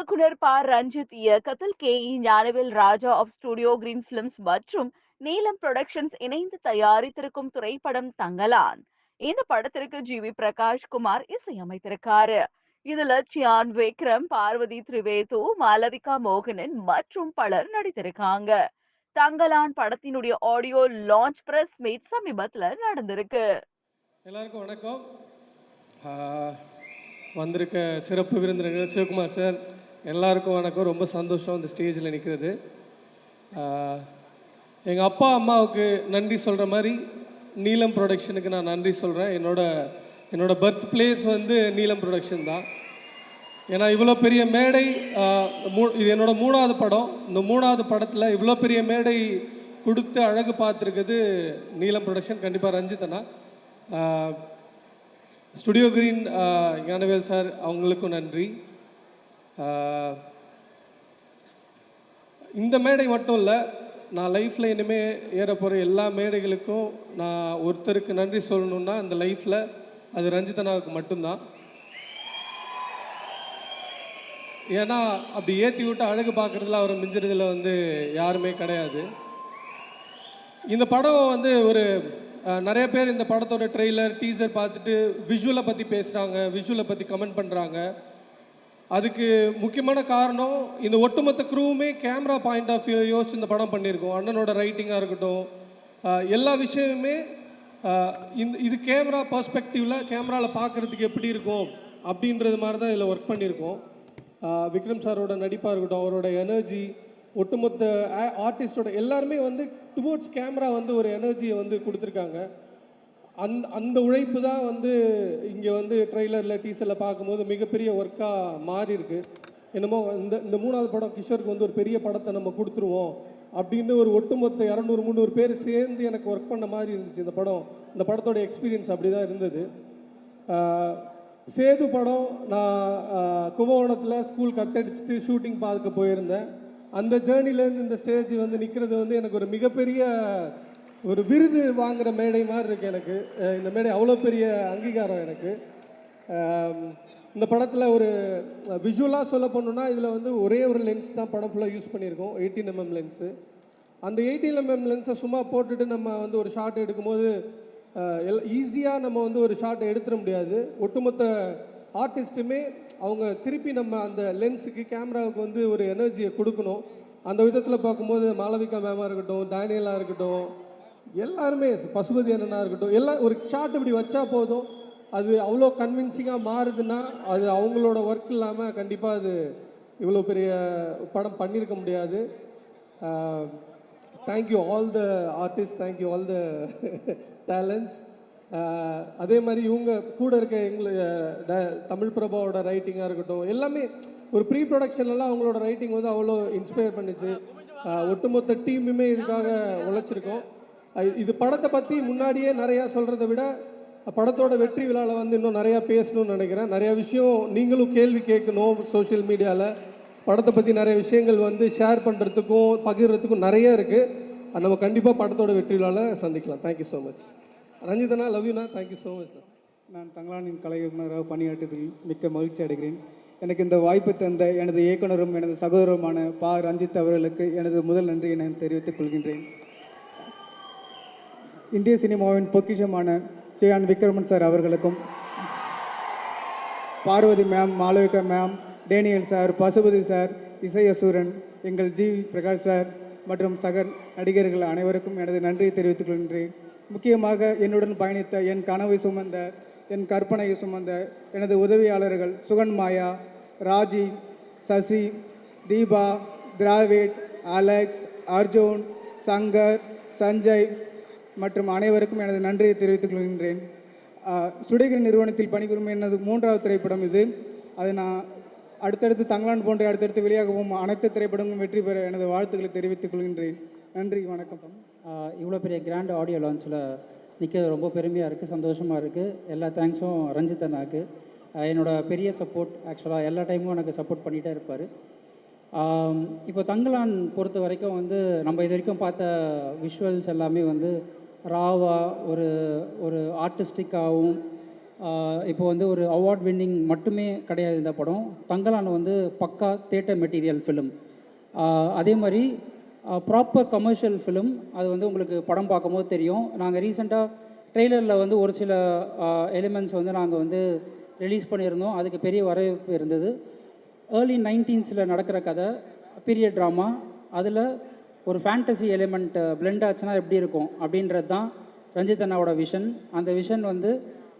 இயக்குனர் ப ரஞ்சித் இயக்கத்தில் K E Gnanavel Raja of Studio Green Films மற்றும் நீலம் புரொடக்ஷன்ஸ் இணைந்து தயாரித்திருக்கும் திரைப்படம் தங்கலான். இந்த படத்திற்கு ஜி. வி. பிரகாஷ் குமார் இசையமைத்திருக்காரு. இதுல சியான் விக்ரம் பார்வதி திரிவேது மாலவிகா மோகனன் மற்றும் பலர் நடித்திருக்காங்க. தங்கலான் படத்தினுடைய ஆடியோ லான்ச் பிரஸ் மீட் சமீபத்துல நடந்திருக்கு. எல்லாருக்கும் வணக்கம். வந்திருக்க சிறப்பு விருந்தினர்கள் சிவகுமார் சார் எல்லாருக்கும் வணக்கம். ரொம்ப சந்தோஷம் இந்த ஸ்டேஜில் நிற்கிறது எங்கள் அப்பா அம்மாவுக்கு நன்றி சொல்கிற மாதிரி நீலம் ப்ரொடக்ஷனுக்கு நான் நன்றி சொல்கிறேன் என்னோட என்னோட பர்த் பிளேஸ் வந்து நீலம் ப்ரொடக்ஷன் தான். ஏன்னா இவ்வளோ பெரிய மேடை மூ- இது என்னோட மூணாவது படம். இந்த மூணாவது படத்தில் இவ்வளோ பெரிய மேடை கொடுத்து அழகு பார்த்துருக்குது நீலம் ப்ரொடக்ஷன். கண்டிப்பாக ரஞ்சித்தனா. ஸ்டுடியோ கிரீன் ஞானவேல் சார் அவங்களுக்கும் நன்றி. இந்த மேடை மட்டும் இல்லை நான் லைஃப்பில் இனிமேல் ஏற போகிற எல்லா மேடைகளுக்கும் நான் ஒருத்தருக்கு நன்றி சொல்லணுன்னா இந்த லைஃப்பில் அது ரஞ்சிதனாவுக்கு மட்டும்தான். ஏன்னா அப்படி ஏற்றி விட்டு அழகு பார்க்குறதுல அவரை மிஞ்சுறதுல வந்து யாருமே கிடையாது. இந்த படம் வந்து ஒரு நிறைய பேர் இந்த படத்தோட ட்ரெய்லர் டீசர் பார்த்துட்டு விஷுவலை பற்றி பேசுகிறாங்க விஷுவலை பற்றி கமெண்ட் பண்ணுறாங்க அதுக்கு முக்கியமான காரணம் இந்த ஒட்டுமொத்த க்ரூவுமே கேமரா பாயிண்ட் ஆஃப் வியூ யோசிச்சு இந்த படம் பண்ணியிருக்கோம். அண்ணனோட ரைட்டிங்காக இருக்கட்டும் எல்லா விஷயமுமே இந்த இது கேமரா பர்ஸ்பெக்டிவில் கேமராவில் பார்க்குறதுக்கு எப்படி இருக்கும் அப்படின்றது மாதிரி தான் இதில் ஒர்க் பண்ணியிருக்கோம். விக்ரம் சாரோட நடிப்பாக இருக்கட்டும் அவரோட எனர்ஜி ஒட்டுமொத்த ஆர்டிஸ்டோட எல்லாருமே வந்து டுவோர்ட்ஸ் கேமரா வந்து ஒரு எனர்ஜியை வந்து கொடுத்துருக்காங்க. அந்த அந்த உழைப்பு தான் வந்து இங்கே வந்து ட்ரெய்லரில் டீசரில் பார்க்கும்போது மிகப்பெரிய ஒர்க்காக மாறி இருக்கு என்னமோ இந்த இந்த மூணாவது படம் கிஷோருக்கு வந்து ஒரு பெரிய படத்தை நம்ம கொடுத்துருவோம் அப்படின்னு ஒரு ஒட்டுமொத்த இரநூறு முந்நூறு பேர் சேர்ந்து எனக்கு ஒர்க் பண்ண மாதிரி இருந்துச்சு இந்த படம். இந்த படத்தோட எக்ஸ்பீரியன்ஸ் அப்படி தான் இருந்தது சேது படம் நான் கும்பகோணத்தில் ஸ்கூல் கட் அடிச்சுட்டு ஷூட்டிங் பார்க்க போயிருந்தேன். அந்த ஜேர்னிலேருந்து இந்த ஸ்டேஜ் வந்து நிற்கிறது வந்து எனக்கு ஒரு மிகப்பெரிய ஒரு விருது வாங்குற மேடை மாதிரி இருக்கு எனக்கு. இந்த மேடை அவ்வளோ பெரிய அங்கீகாரம் எனக்கு. இந்த படத்தில் ஒரு விஷுவலாக சொல்ல போனோம்னா இதில் வந்து ஒரே ஒரு லென்ஸ் தான் படம் ஃபுல்லாக யூஸ் பண்ணியிருக்கோம். எயிட்டீன் எம்எம் லென்ஸு அந்த எயிட்டீன் எம்எம் லென்ஸை சும்மா போட்டுட்டு நம்ம வந்து ஒரு ஷாட் எடுக்கும்போது எல் ஈஸியாக நம்ம வந்து ஒரு ஷாட்டை எடுத்துட முடியாது. ஒட்டுமொத்த ஆர்டிஸ்ட்டுமே அவங்க திருப்பி நம்ம அந்த லென்ஸுக்கு கேமராவுக்கு வந்து ஒரு எனர்ஜியை கொடுக்கணும். அந்த விதத்தில் பார்க்கும்போது மாளவிகா மேமாக இருக்கட்டும் டேனியலாக இருக்கட்டும் எல்லாருமே பசுபதி அண்ணனாக இருக்கட்டும் எல்லாம் ஒரு ஷார்ட் இப்படி வச்சா போதும். அது அவ்வளோ கன்வின்சிங்காக மாறுதுன்னா அது அவங்களோட ஒர்க் இல்லாமல் கண்டிப்பாக அது இவ்வளோ பெரிய படம் பண்ணியிருக்க முடியாது. Thank you all the artist thank you all the talents அதே மாதிரி இவங்க கூட இருக்க எங்களை ட- தமிழ் பிரபாவோட ரைட்டிங்காக இருக்கட்டும் எல்லாமே ஒரு ப்ரீ ப்ரொடக்ஷன்லாம் அவங்களோட ரைட்டிங் வந்து அவ்வளோ இன்ஸ்பயர் பண்ணிச்சு. ஒட்டுமொத்த டீமுமே இதுக்காக உழைச்சிருக்கோம். இது படத்தை பற்றி முன்னாடியே நிறையா சொல்கிறத விட படத்தோட வெற்றி விழாவில் வந்து இன்னும் நிறையா பேசணும்னு நினைக்கிறேன். நிறையா விஷயம் நீங்களும் கேள்வி கேட்கணும் சோஷியல் மீடியாவில் படத்தை பற்றி நிறைய விஷயங்கள் வந்து ஷேர் பண்ணுறதுக்கும் பகிர்றதுக்கும் நிறைய இருக்குது நம்ம கண்டிப்பாக படத்தோட வெற்றி விழாவில் சந்திக்கலாம். Thank you so much ரஞ்சிதனா love thank you so much நான் தங்களானின் கலை இயக்குனராக மிக்க மகிழ்ச்சி அடைகிறேன். எனக்கு இந்த வாய்ப்பு தந்த எனது இயக்குனரும் எனது சகோதரருமான பா. ரஞ்சித் அவர்களுக்கு எனது முதல் நன்றியை நான் தெரிவித்துக் கொள்கின்றேன். இந்திய சினிமாவின் பொக்கிஷமான சேயான் விக்ரமன் சார் அவர்களுக்கும் Parvathy ma'am Malavika ma'am Daniel sir Pasupathi sir இசையசூரன் எங்கள் ஜி பிரகாஷ் சார் மற்றும் சக நடிகர்கள் அனைவருக்கும் எனது நன்றியை தெரிவித்துக் கொள்கின்றேன். முக்கியமாக என்னுடன் பயணித்த என் கனவை சுமந்த என் கற்பனையை சுமந்த எனது உதவியாளர்கள் சுகன் மாயா ராஜி சசி தீபா திராவிட் அலெக்ஸ் அர்ஜுன் சங்கர் சஞ்சய் மற்றும் அனைவருக்கும் எனது நன்றியை தெரிவித்துக் கொள்கின்றேன். சுடைகிரி நிறுவனத்தில் பணிபுரியும் எனது மூன்றாவது திரைப்படம் இது. அதை நான் அடுத்தடுத்து தங்களான் போன்ற அடுத்தடுத்து வெளியாகவும் அனைத்து திரைப்படங்களும் வெற்றி பெற எனது வாழ்த்துக்களை தெரிவித்துக் கொள்கின்றேன். நன்றி வணக்கம். இவ்வளோ பெரிய கிராண்ட் ஆடியோ லான்ச்சில் நிற்கிறது ரொம்ப பெருமையாக இருக்குது சந்தோஷமாக இருக்குது எல்லா தேங்க்ஸும் ரஞ்சித் அண்ணாக்கு. என்னோடய பெரிய சப்போர்ட் ஆக்சுவலாக எல்லா டைமும் எனக்கு சப்போர்ட் பண்ணிகிட்டே இருப்பார். இப்போ தங்கலான் பொறுத்த வரைக்கும் வந்து நம்ம இது வரைக்கும் பார்த்த விஷுவல்ஸ் எல்லாமே வந்து ராவாக ஒரு ஒரு ஆர்டிஸ்டிக்காகவும் இப்போ வந்து ஒரு அவார்ட் வின்னிங் மட்டுமே கிடையாது இந்த படம். தங்கலான வந்து பக்கா தேட்டர் மெட்டீரியல் ஃபிலிம் அதே மாதிரி ப்ராப்பர் கமர்ஷியல் ஃபிலிம் அது வந்து உங்களுக்கு படம் பார்க்கும்போது தெரியும். நாங்கள் ரீசெண்டாக ட்ரெய்லரில் வந்து ஒரு சில எலிமெண்ட்ஸ் வந்து நாங்கள் வந்து ரிலீஸ் பண்ணியிருந்தோம். அதுக்கு பெரிய வரவேற்பு இருந்தது. ஏர்லி நைன்டீன்ஸில் நடக்கிற கதை பீரியட் ட்ராமா அதில் ஒரு ஃபேண்டசி எலிமெண்ட் பிளெண்ட் ஆச்சுன்னா எப்படி இருக்கும்? அப்படின்றது தான் ரஞ்சித் அண்ணாவோட விஷன் அந்த விஷன் வந்து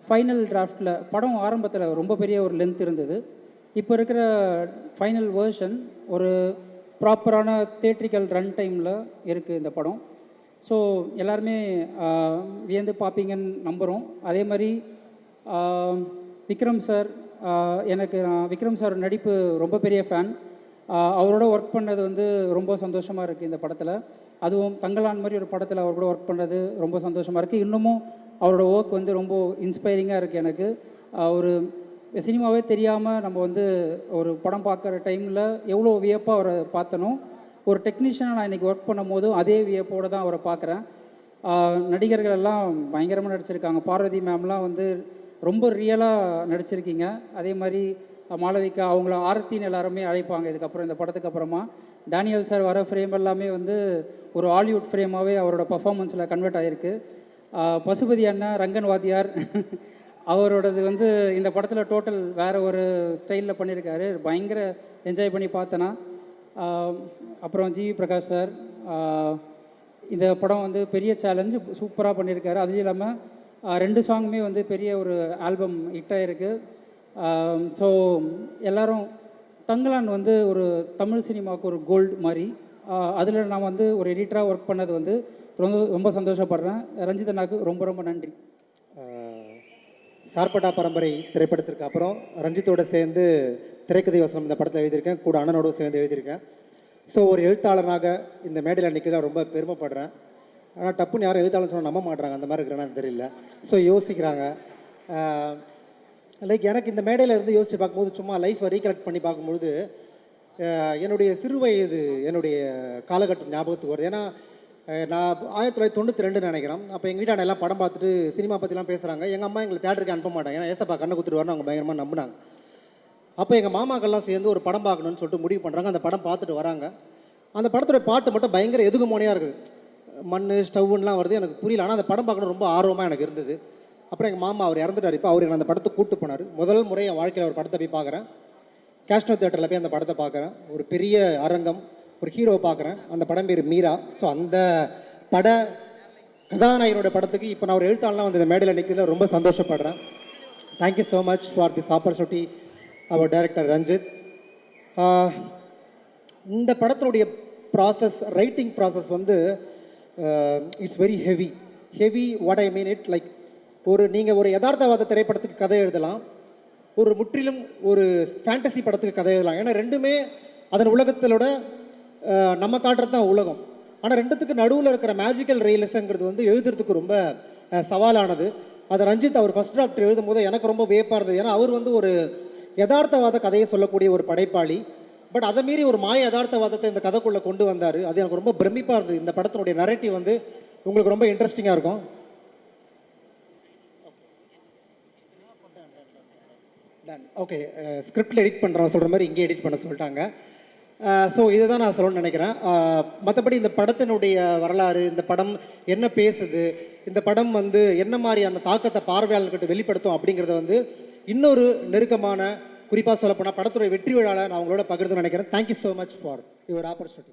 ஃபைனல் டிராஃப்டில் படம் ஆரம்பத்தில் ரொம்ப பெரிய ஒரு லென்த் இருந்தது. இப்போ இருக்கிற ஃபைனல் வேர்ஷன் ஒரு ப்ராப்பரான தேட்ரிக்கல் ரன் டைமில் இருக்குது இந்த படம். ஸோ எல்லாருமே வியந்து பார்ப்பீங்கன்னு நம்புகிறோம் அதே மாதிரி விக்ரம் சார் எனக்கு நான் விக்ரம் சார் நடிப்பு ரொம்ப பெரிய ஃபேன் அவரோட ஒர்க் பண்ணது வந்து ரொம்ப சந்தோஷமாக இருக்குது இந்த படத்தில். அதுவும் தங்கலான் மாதிரி ஒரு படத்தில் அவர் கூட ஒர்க் பண்ணுறது ரொம்ப சந்தோஷமாக இருக்குது இன்னமும் அவரோட ஒர்க் வந்து ரொம்ப இன்ஸ்பைரிங்காக இருக்குது எனக்கு. அவர் ஒரு சினிமாவே தெரியாமல் நம்ம வந்து ஒரு படம் பார்க்குற டைமில் எவ்வளோ வியப்பாக அவரை பார்த்தனோ ஒரு டெக்னீஷியனாக நான் இன்றைக்கி ஒர்க் பண்ணும் போதும் அதே வியப்போடு தான் அவரை பார்க்குறேன். நடிகர்கள் எல்லாம் பயங்கரமாக நடிச்சிருக்காங்க. பார்வதி மேம்லாம் வந்து ரொம்ப ரியலாக நடிச்சிருக்கீங்க. அதே மாதிரி மாளவிகா அவங்கள ஆரத்தின்னு எல்லாருமே அழைப்பாங்க. இதுக்கப்புறம் இந்த படத்துக்கு அப்புறமா. டேனியல் சார் வர ஃப்ரேம் எல்லாமே வந்து ஒரு ஹாலிவுட் ஃப்ரேமாகவே அவரோட பர்ஃபார்மன்ஸில் கன்வெர்ட் ஆகிருக்கு பசுபதி அண்ணா ரங்கன் வாத்தியார் அவரோடது வந்து இந்த படத்தில் டோட்டல் வேறு ஒரு ஸ்டைலில் பண்ணியிருக்காரு பயங்கர என்ஜாய் பண்ணி பார்த்தேன்னா அப்புறம் ஜிவி பிரகாஷ் சார் இந்த படம் வந்து பெரிய சேலஞ்சு சூப்பராக பண்ணியிருக்காரு அதுவும் இல்லாமல் ரெண்டு சாங்குமே வந்து பெரிய ஒரு ஆல்பம் ஹிட்டாக இருக்குது ஸோ எல்லோரும் தங்கலான் வந்து ஒரு தமிழ் சினிமாவுக்கு ஒரு கோல்டு மாதிரி அதில் நான் வந்து ஒரு எடிட்டராக ஒர்க் பண்ணது வந்து ரொம்ப ரொம்ப சந்தோஷப்படுறேன். ரஞ்சித் அண்ணாக்கு ரொம்ப ரொம்ப நன்றி. சார்பட்டா பரம்பரை திரைப்படத்திற்கு அப்புறம் ரஞ்சித்தோட சேர்ந்து திரைக்கதை வசனம் இந்த படத்தில் எழுதியிருக்கேன். கூட அண்ணனோட சேர்ந்து எழுதியிருக்கேன். ஸோ ஒரு எழுத்தாளனாக இந்த மேடையில் நிற்க ரொம்ப பெருமைப்படுறேன். ஆனால் டப்புன்னு யாரும் எழுத்தாளர் சொன்னால் நம்ப மாட்டுறாங்க அந்த மாதிரி இருக்கிறேன்னு தெரியல. ஸோ யோசிக்கிறாங்க. லைக் எனக்கு இந்த மேடையில் இருந்து யோசித்து பார்க்கும்போது சும்மா லைஃப்பை ரீகலெக்ட் பண்ணி பார்க்கும்பொழுது என்னுடைய சிறு வயது என்னுடைய காலகட்டம் ஞாபகத்துக்கு வருது. ஏன்னா நான் ஆயிரத்தி தொள்ளாயிரத்தி தொண்ணூற்றி ரெண்டு நினைக்கிறேன். அப்போ எங்கள் வீட்டான எல்லாம் படம் பார்த்துட்டு சினிமா பற்றிலாம் பேசுகிறாங்க எங்கள் அம்மா எங்களை தேட்டருக்கு அனுப்ப மாட்டாங்க. ஏன்னா ஏசப்பா கண்ணை குத்துட்டு வரணும் அவங்க பயங்கரமாக நம்பினாங்க. அப்போ எங்கள் மாமாக்கள்லாம் சேர்ந்து ஒரு படம் பார்க்கணும்னு சொல்லிட்டு முடிவு பண்ணுறாங்க அந்த படம் பார்த்துட்டு வராங்க. அந்த படத்தோட பாட்டு மட்டும் பயங்கர எதுகுமோனையாக இருக்குது. மண் ஸ்டவ்வுலாம் வருது. எனக்கு புரியல. ஆனால் அந்த படம் பார்க்கணும் ரொம்ப ஆர்வமாக எனக்கு இருந்தது. அப்புறம் எங்கள் மாமா அவர் இறந்துட்டார். இப்போ அவர் என்னை அந்த படத்தை கூட்டு போனார். முதல் முறை என் வாழ்க்கையில் ஒரு படத்தை போய் பார்க்குறேன் கேஷ்னோ தேட்டரில் போய் அந்த படத்தை பார்க்குறேன் ஒரு பெரிய அரங்கம் ஒரு ஹீரோவை பார்க்குறேன் அந்த படம் பேர் மீரா. ஸோ அந்த பட கதாநாயகனோட படத்துக்கு இப்போ நான் ஒரு எழுத்தாளனா வந்து இந்த மேடையில் நிற்கிறதுல ரொம்ப சந்தோஷப்படுறேன். Thank you so much for the opportunity our director Ranjith இந்த படத்தினுடைய ப்ராசஸ் ரைட்டிங் ப்ராசஸ் வந்து it's very heavy heavy what I mean it like ஒரு நீங்கள் ஒரு யதார்த்தவாத திரைப்படத்துக்கு கதை எழுதலாம். ஒரு முற்றிலும் ஒரு ஃபேண்டசி படத்துக்கு கதை எழுதலாம். ஏன்னா ரெண்டுமே அதன் உலகத்திலோட நம்ம காட்டுறது தான் உலகம். ஆனால் ரெண்டுத்துக்கு நடுவில் இருக்கிற மேஜிக்கல் ரியலிசங்கிறது வந்து எழுதுறதுக்கு ரொம்ப சவாலானது. அதை ரஞ்சித் அவர் ஃபர்ஸ்ட் டிராஃப்ட் எழுதும் போது எனக்கு ரொம்ப வியப்பாக இருந்தது. ஏன்னா அவர் வந்து ஒரு யதார்த்தவாத கதையை சொல்லக்கூடிய ஒரு படைப்பாளி. பட் அதை மீறி ஒரு மாய யதார்த்தவாதத்தை இந்த கதைக்குள்ளே கொண்டு வந்தார். அது எனக்கு ரொம்ப பிரமிப்பாக இருந்தது. இந்த படத்தினுடைய நரேட்டிவ் வந்து உங்களுக்கு ரொம்ப இன்ட்ரெஸ்டிங்காக இருக்கும். டன் ஓகே ஸ்கிரிப்டில் எடிட் பண்ணுறோம் சொல்கிற மாதிரி இங்கே எடிட் பண்ண சொல்லிட்டாங்க. Uh, ஸோ இதை தான் நான் சொல்லணும்னு நினைக்கிறேன். Uh, மற்றபடி இந்த படத்தினுடைய வரலாறு இந்த படம் என்ன பேசுது இந்த படம் வந்து என்ன மாதிரியான தாக்கத்தை பார்வையாளர்கிட்ட வெளிப்படுத்தும் அப்படிங்கிறத வந்து இன்னொரு நெருக்கமான குறிப்பாக சொல்லப்போனால் படத்துடைய வெற்றி விழாவில் நான் உங்களோட பகிர்ந்து நினைக்கிறேன். Thank you so much for your opportunity